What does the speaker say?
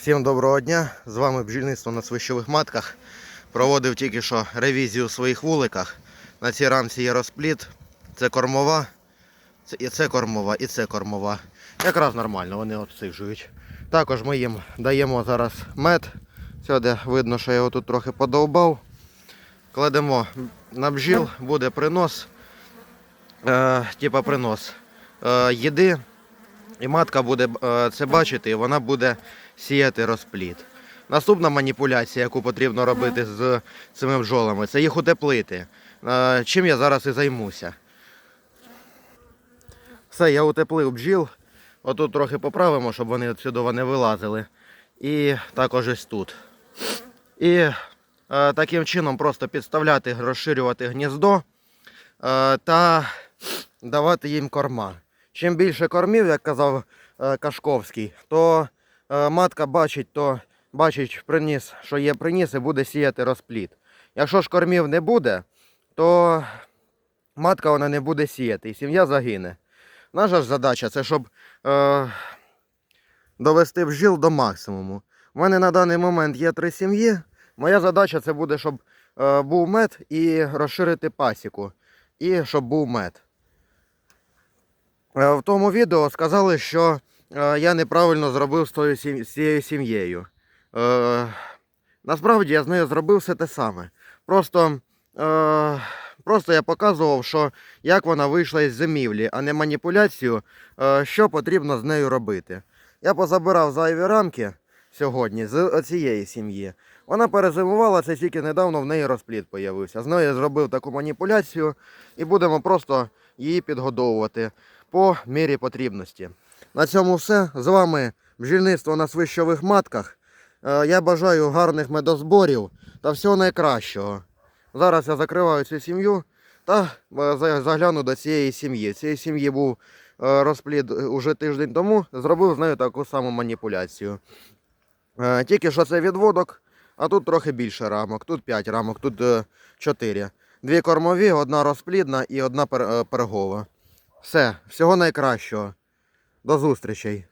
Всім доброго дня! З вами бджільництво на свищових матках. Проводив тільки що ревізію у своїх вуликах. На цій рамці є розпліт. Це кормова, це, і це кормова, і це кормова. Якраз нормально, вони обсиджують. Також ми їм даємо зараз мед. Сюди видно, що я його тут трохи подовбав. Кладемо на бджіл, буде принос. Е, типа принос е, їди. І матка буде е, це бачити, і вона буде сіяти розпліт. Наступна маніпуляція, яку потрібно робити з цими бджолами, це їх утеплити. Е, Чим я зараз і займуся. Все, я утеплив бджіл. Отут трохи поправимо, щоб вони сюди не вилазили. І також ось тут. І е, таким чином просто підставляти, розширювати гніздо та давати їм корма. Чим більше кормів, як казав е, Кашковський, то е, матка бачить, то бачить приніс, що є приніс, і буде сіяти розпліт. Якщо ж кормів не буде, то матка вона не буде сіяти, і сім'я загине. Наша ж задача це щоб е, довести бджіл до максимуму. У мене на даний момент є три сім'ї. Моя задача це буде, щоб е, був мед і розширити пасіку. І щоб був мед. Е, В тому відео сказали, що е, я неправильно зробив з, цією сім'єю. Е, насправді я з нею зробив все те саме. Просто, просто я показував, що як вона вийшла із зимівлі, а не маніпуляцію, що потрібно з нею робити. Я позабирав зайві рамки сьогодні з цієї сім'ї. Вона перезимувала, це тільки недавно в неї розпліт появився. З нею я зробив таку маніпуляцію і будемо просто її підгодовувати по мірі потрібності. На цьому все. З вами бджільництво на свищових матках. Е, Я бажаю гарних медозборів та всього найкращого. Зараз я закриваю цю сім'ю та е, загляну до цієї сім'ї. Цієї сім'ї був е, розплід уже тиждень тому, зробив з нею таку саму маніпуляцію. Тільки що це відводок, а тут трохи більше рамок. Тут 5 рамок, тут 4. Дві кормові, одна розплідна і одна пергова. Все, всього найкращого. До зустрічей.